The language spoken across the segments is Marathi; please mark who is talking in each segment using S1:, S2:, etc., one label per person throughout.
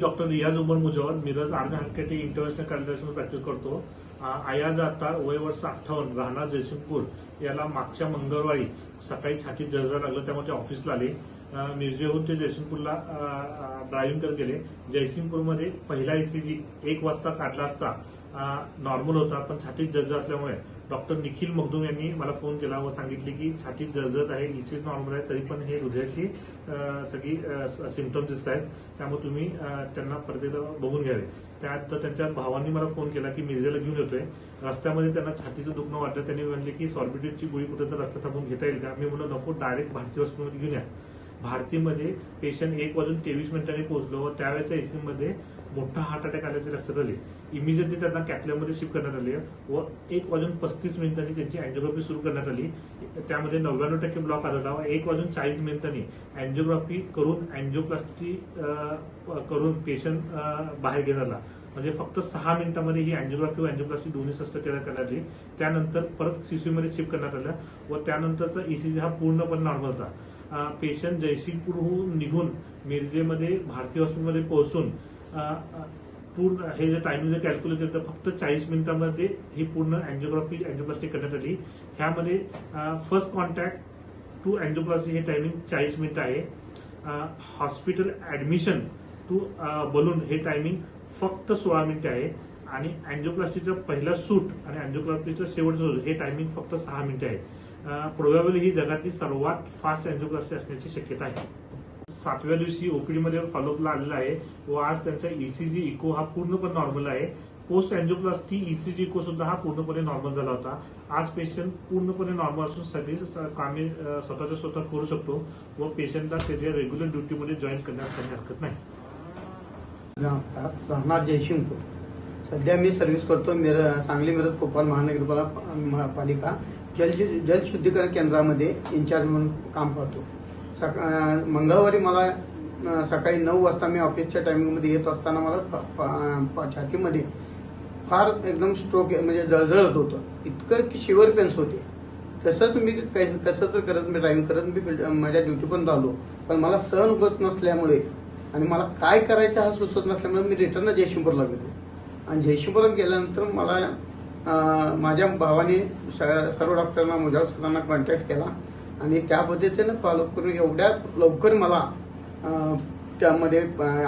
S1: डॉक्टर रियाज उमर मुजोर मिरज आर्मी हातकेटी इंटरनॅशनल कॉलेजमध्ये प्रॅक्टिस करतो. आयाज आता वय वर्ष अठ्ठावन्न राहणार जयसिंगपूर. याला मागच्या मंगळवारी सकाळी छातीत जळजळ लागलं त्यामुळे ते ऑफिसला आले. अ, मिरजेहून ते जयसिंगपूरला ड्रायव्हिंग करत गेले. जयसिंगपूरमध्ये पहिला ईसीजी एक वाजता काढला असता नॉर्मल होता पण छातीत जळजळ असल्यामुळे डॉक्टर निखिल मखदूम यांनी मला फोन केला व सांगितले की छातीत जळजळ आहे ईसीज नॉर्मल आहे तरी पण हे हृदयाची सगळी सिमटम्स दिसत आहेत. त्यामुळे तुम्ही त्यांना परत एकदा बघून घ्यावे त्यात त्यांच्या भावांनी मला फोन केला की मिरजेला घेऊन येतोय. रस्त्यामध्ये त्यांना छातीचं दुखणं वाटलं. त्यांनी म्हणले की सॉर्बिटेटची गोळी कुठे तर रस्त्यात थांबून घेता येईल का? मी म्हणलं नको डायरेक्ट भारतीय हॉस्पिटलमध्ये घेऊन या. भारतीमध्ये पेशंट एक वाजून तेवीस मिनिटांनी पोहोचलो व त्यावेळेच्या एसीमध्ये मोठा हार्ट अटॅक आल्याचे लक्षात आले. इमिजिएटली त्यांना कॅथलॅबमध्ये शिफ्ट करण्यात आले व एक वाजून पस्तीस मिनिटांनी त्यांची अँजिओग्राफी सुरू करण्यात आली. त्यामध्ये नव्याण्णव टक्के ब्लॉक आढळला व एक वाजून चाळीस मिनिटांनी अँजिओग्राफी करून अँजिओप्लास्टी करून पेशंट बाहेर घेण्यात आला. म्हणजे फक्त सहा मिनिटांमध्ये ही अँजिओग्राफी व अँजिओग्राफी दोन्ही शस्त्रक्रिया करण्यात आली त्यानंतर परत सीसीयूमध्ये शिफ्ट करण्यात आलं व त्यानंतरचा ईसीजी हा पूर्णपणे नॉर्मल होता. पेशंट जयसिंगपूरहून निघून मिरजेमध्ये भारतीय हॉस्पिटलमध्ये पोहोचून पूर्ण हे जे टायमिंग जर कॅल्क्युलेट केलं तर फक्त चाळीस मिनिटांमध्ये ही पूर्ण अँजिओग्राफी अँजिओप्लास्टी करण्यात आली. ह्यामध्ये फर्स्ट कॉन्टॅक्ट टू अँजिओप्लास्टी हे टायमिंग चाळीस मिनिटं आहे. हॉस्पिटल ऍडमिशन टू बलून हे टायमिंग फक्त सोळा मिनिटे आहे. आणि अँजिओप्लास्टीचा पहिला सूट आणि अँजिओप्लास्टीचं शेवटचा सूट हे टायमिंग फक्त सहा मिनिटे आहे. प्रोबॅबली ही जगातली सर्वात फास्ट अँजिओप्लास्टी असण्याची शक्यता आहे. सातव्या दिवशी ओपीडीमध्ये फॉलोअपला आलेला आहे व आज त्यांचा ईसीजी इको हा पूर्णपणे नॉर्मल आहे. पोस्ट अँजिओप्लास्टी ईसीजी इको सुद्धा हा पूर्णपणे नॉर्मल झाला होता. आज पेशंट पूर्णपणे नॉर्मल असून सगळी कामे स्वतःच्या स्वतः करू शकतो व पेशंटला त्याच्या रेग्युलर ड्युटीमध्ये जॉईन करण्यास काही हरकत नाही.
S2: राहणार जयशिंगपूर सध्या मी सर्व्हिस करतो मिर सांगली मिरज कोपाल महानगरपाला पालिका जल जलशुद्धीकरण केंद्रामध्ये इन्चार्ज म्हणून काम करतो सका मंगळवारी मला सकाळी नऊ वाजता मी ऑफिसच्या टायमिंगमध्ये येत असताना मला छातीमध्ये फार एकदम स्ट्रोक म्हणजे जळजळत होतं. इतकं की शिवर पेन्स होते. तसंच मी काही कसं तर करत मी ड्रायव्हिंग करत मी माझ्या ड्युटी पण झालो. पण मला सहन होत नसल्यामुळे आणि मला काय करायचं हा सुचत नसल्यामुळे मी रिटर्न जयशिंपूरला गेलो. आणि जयशिंपूरला गेल्यानंतर मला माझ्या भावाने स- सर्व डॉक्टरांना मुजावर सरांना कॉन्टॅक्ट केला. आणि त्या पद्धतीनं फॉलो करून एवढ्या लवकर मला त्यामध्ये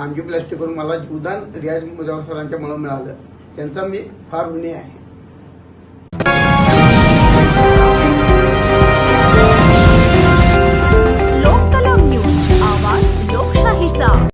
S2: अँजिओप्लास्टी करून मला जीवदान रियाज मुजावर सरांच्या मुळे मिळालं. त्यांचा मी फार ऋणी आहे.